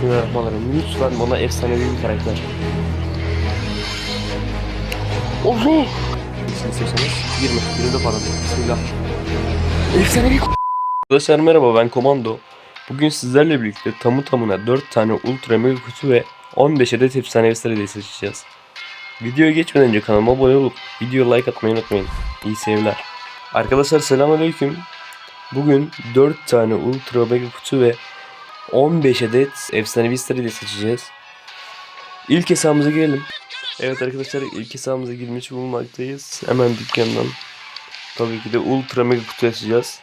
Bismillahirrahmanirrahim. Lütfen bana efsanevi bir karakter. Allah! İsmini seçseniz 20. 20 de pardon. Bismillah. Efsanevi Arkadaşlar merhaba ben Komando. Bugün sizlerle birlikte tamı tamına 4 tane ultra mega kutu ve 15 adet efsanevi sırayla seçeceğiz. Videoya geçmeden önce kanalıma abone olup video like atmayı unutmayın. İyi seyirler. Arkadaşlar selamünaleyküm. Bugün 4 tane ultra mega kutu ve 15 adet efsanevi sırayla seçeceğiz. İlk hesabımıza girelim. Evet arkadaşlar ilk hesabımıza girmiş bulunmaktayız. Hemen dükkandan. Tabii ki de ultra mega kutu açacağız.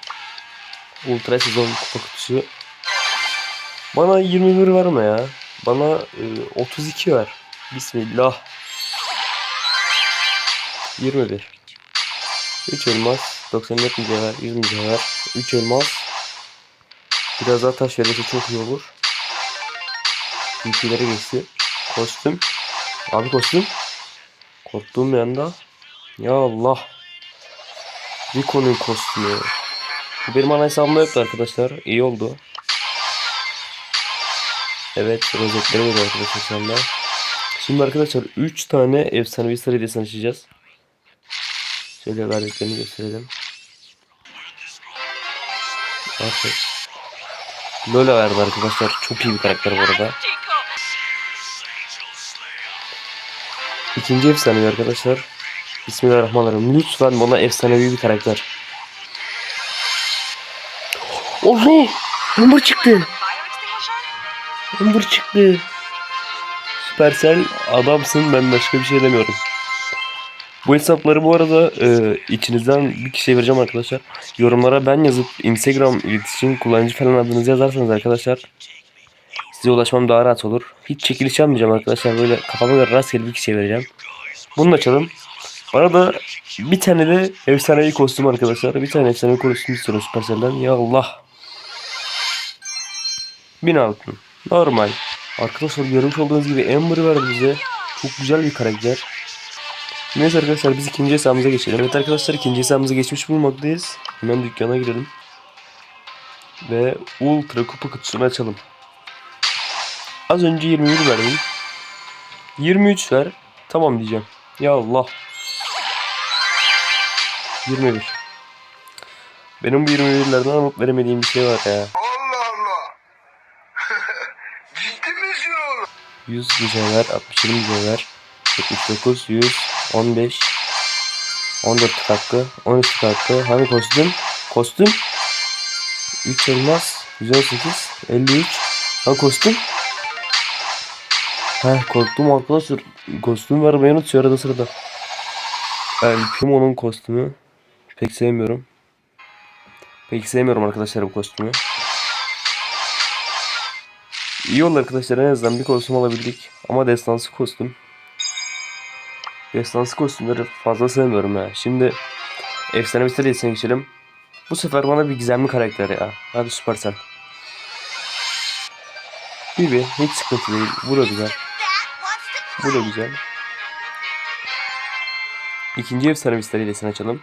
Ultra sezon kupa kutusu. Bana 21 verme ya. Bana e, 32 ver. Bismillah. 21. 3 elmas. 94 mücevher. 100 mücevher. 3 elmas. Biraz daha taş verirse çok iyi olur. TP'lere geçti. Kostüm. Abi kostüm. Korktuğum bir anda. Ya Allah. Rico'nun kostümü. Bu benim ana hesabımda yoktu arkadaşlar. İyi oldu. Evet rozetleri veriyor arkadaşlar şu anda. Şimdi arkadaşlar 3 tane efsanevi seride açacağız. Şöyle verdiklerini gösterelim. Artık. Lola verdi arkadaşlar. Çok iyi bir karakter bu arada. İkinci efsanevi arkadaşlar. Bismillahirrahmanirrahim. Lütfen bana efsanevi bir karakter. Allah! Umur çıktı. Umur çıktı. Supercell adamsın ben başka bir şey demiyorum. Bu hesapları bu arada e, içinizden bir kişiye vereceğim arkadaşlar. Yorumlara ben yazıp Instagram iletişim kullanıcı falan adınızı yazarsanız arkadaşlar size ulaşmam daha rahat olur. Hiç çekiliş yapmayacağım arkadaşlar. Böyle kafama göre rastgele bir kişiye vereceğim. Bunu da açalım. Bana da bir tane de efsanevi kostüm arkadaşlar. Bir tane efsanevi kostüm istiyorum Supercell'den. Ya Allah. 1000 altın. Normal. Arkadaşlar görmüş olduğunuz gibi Amber verdi bize. Çok güzel bir karakter. Neyse arkadaşlar biz ikinci hesabımıza geçelim. Evet arkadaşlar ikinci hesabımıza geçmiş bulunmaktayız. Hemen dükkana girelim. Ve Ultra Kupa kutusunu açalım. Az önce 21 verdim. 23 ver. Tamam diyeceğim. Ya Allah. 21. Benim bu 21'lerden alıp veremediğim bir şey var ya. Allah Allah. Ciddi misin oğlum? 100 mücevher, 67 mücevher, 79, 100, 15, 14 tık hakkı, 13 tık hakkı. Hani kostüm? Kostüm? 3 elmas, 118, 53. Hani kostüm? Heh korktum arkadaşlar. Kostüm vermeyi unutuyor arada sırada. El Primo'nun kostümü. Pek sevmiyorum. Pek sevmiyorum arkadaşlar bu kostümü. İyi oldu arkadaşlar en azından bir kostüm alabildik. Ama destansı kostüm. Destansı kostümleri fazla sevmiyorum ya. Şimdi efsane bir serisine geçelim. Bu sefer bana bir gizemli karakter ya. Hadi Supercell. Bibi hiç sıkıntı değil. Bu da güzel. Bu da güzel. İkinci efsane bir serisini açalım.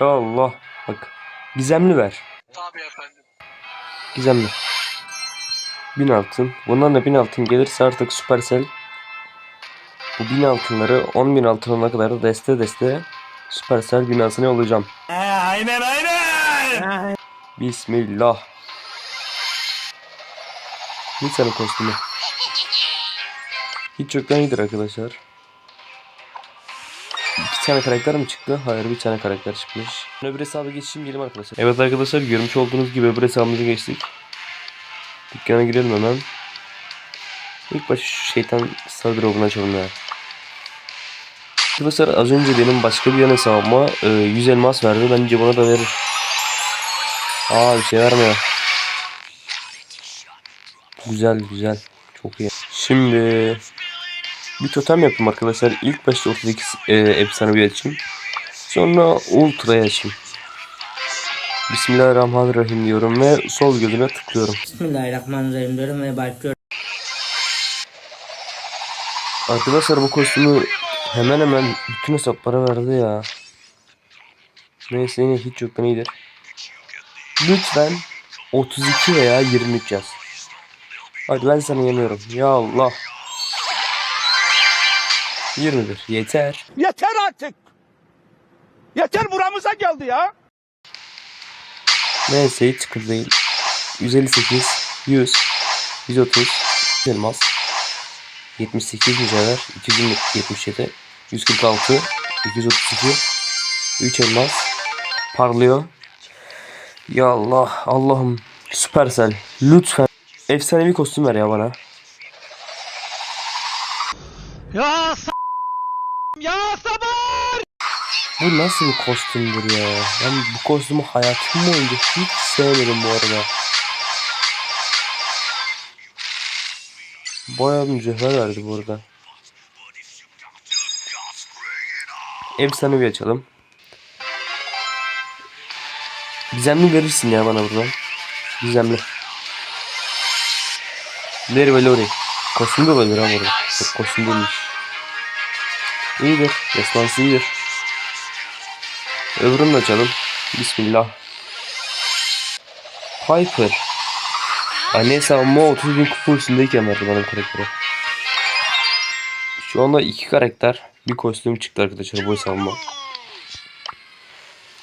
Ya Allah. Bak. Gizemli ver. Tabii efendim. Gizemli. 1000 altın. Bundan da 1000 altın gelirse artık Supercell bu 1000 altınları 10.000 altın olana kadar da deste deste Supercell binasına yollayacağım. aynen aynen. Bismillah. Nisan'ın kostümü. Hiç yoktan iyidir arkadaşlar. İki tane karakter mi çıktı? Hayır bir tane karakter çıkmış. Öbür hesaba geçeyim gelin arkadaşlar. Evet arkadaşlar görmüş olduğunuz gibi öbür hesabımıza geçtik. Dükkana girelim hemen. İlk baş şeytan star drop'unu açalım ya. Arkadaşlar az önce benim başka bir yan hesabıma e, 100 elmas verdi. Bence bana da verir. Aa bir şey vermiyor. Güzel güzel. Çok iyi. Şimdi bir totem yapayım arkadaşlar. İlk başta ortadaki e, efsanevi açayım. Sonra ultra'ya açayım. Bismillahirrahmanirrahim diyorum ve sol gözüne tıklıyorum. Bismillahirrahmanirrahim diyorum ve başlıyorum. Arkadaşlar bu kostümü hemen hemen bütün hesaplara verdi ya. Neyse yine hiç yoktan iyidir. Lütfen 32 veya 23 yaz. Hadi ben sana yemiyorum. Ya Allah. 21 yeter. Yeter artık. Yeter buramıza geldi ya. Neyse hiç sıkıntı değil. 158, 100, 130, elmas, 78 mücevher, 277, 146, 232, 3 elmas, parlıyor. Ya Allah, Allah'ım, Supercell, lütfen efsanevi kostüm ver ya bana. Ya s- ya sabır. Bu nasıl bir kostümdür ya? Ben bu kostümü hayatım boyunca hiç sevmedim bu arada. Bayağı bir mücevher verdi bu arada. Efsane bir açalım. Gizemli verirsin ya bana buradan. Gizemli. Larry ve Lori. Kostüm de olabilir ha burada. Yok kostüm değilmiş. İyidir. Destansı iyidir. Öbürünü de açalım. Bismillah. Piper. Anne savunma 30 bin kupa üstündeyken verdi bana bu karakteri. Şu anda iki karakter. Bir kostüm çıktı arkadaşlar bu savunma.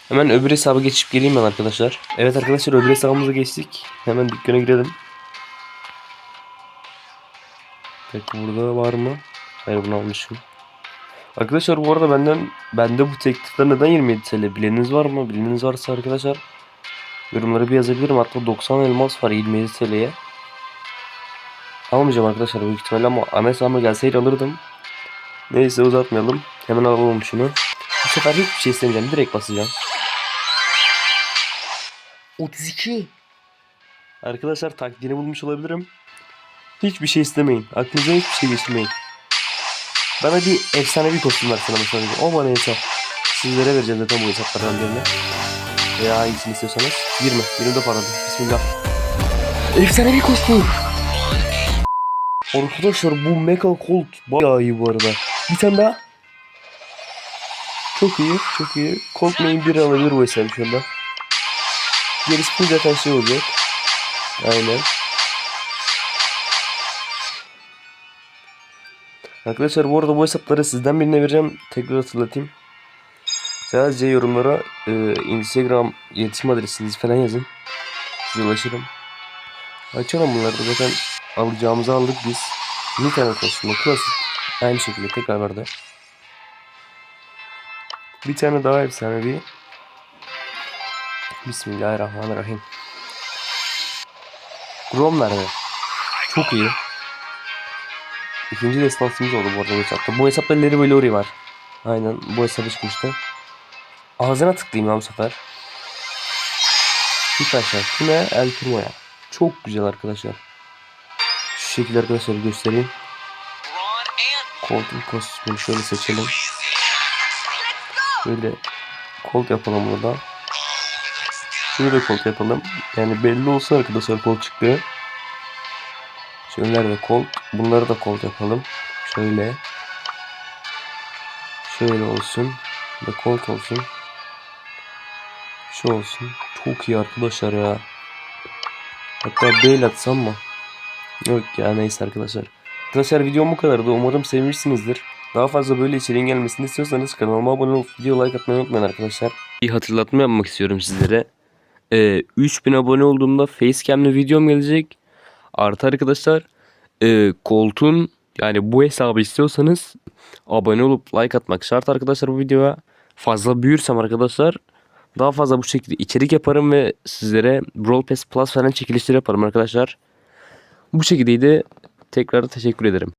Hemen öbür hesaba geçip geleyim ben arkadaşlar. Evet arkadaşlar öbür hesabımıza geçtik. Hemen dükkana girelim. Peki burada var mı? Hayır bunu almışım. Arkadaşlar bu arada benden bende bu teklifler neden 27 TL bileniniz var mı? Bileniniz varsa arkadaşlar yorumlara bir yazabilirim. Hatta 90 elmas var 27 TL'ye. Almayacağım arkadaşlar büyük ihtimalle ama ana hesabıma gelseydi alırdım. Neyse uzatmayalım. Hemen alalım şunu. Bu sefer hiçbir şey istemeyeceğim. Direkt basacağım. 32. Arkadaşlar taktiğini bulmuş olabilirim. Hiçbir şey istemeyin. Aklınıza hiçbir şey geçirmeyin. Bana bir efsanevi kostüm versene mesela. O bana yeter. Sizlere vereceğim zaten bu hesaplardan birine. Veya hangisini istiyorsanız. 20. 20 de paralı. Bismillah. Efsanevi kostüm. Arkadaşlar bu Mecha Colt bayağı iyi bu arada. Bir tane daha. Çok iyi, çok iyi. Main 1 alabilir bu hesabı şu anda. Gerisi zaten şey olacak. Aynen. Arkadaşlar bu arada bu hesapları sizden birine vereceğim. Tekrar hatırlatayım. Sadece yorumlara e, Instagram iletişim adresinizi falan yazın. Size ulaşırım. Açalım bunları da zaten alacağımızı aldık biz. Bir tane kostümü klasik. Aynı şekilde tekrar vardı. Bir tane daha efsanevi. Bismillahirrahmanirrahim. Grom nerede? Çok iyi. İkinci destansımız oldu bu arada bu hesapta. Bu hesapta Larry ve Lori var. Aynen bu hesaba çıkmıştı. Ağzına tıklayayım ben bu sefer. Bir aşağı. Ne? El Primo'ya. Çok güzel arkadaşlar. Şu şekilde arkadaşlar göstereyim. Koltuğun kostümünü şöyle seçelim. Şöyle kolt yapalım burada. Şunu da kolt yapalım. Yani belli olsun arkadaşlar kolt çıktı. Şöyle de kolt. Bunları da kolt yapalım. Şöyle. Şöyle olsun. Ve kolt olsun. Şu olsun. Çok iyi arkadaşlar ya. Hatta bel atsam mı? Yok ya neyse arkadaşlar. Arkadaşlar videom bu kadardı. Umarım sevmişsinizdir. Daha fazla böyle içeriğin gelmesini istiyorsanız kanalıma abone olup video like atmayı unutmayın arkadaşlar. Bir hatırlatma yapmak istiyorum sizlere. Ee, 3000 abone olduğumda facecam'le videom gelecek. Artı arkadaşlar e, koltuğun yani bu hesabı istiyorsanız abone olup like atmak şart arkadaşlar bu videoya. Fazla büyürsem arkadaşlar daha fazla bu şekilde içerik yaparım ve sizlere Brawl Pass Plus falan çekilişleri yaparım arkadaşlar. Bu şekildeydi. Tekrar teşekkür ederim.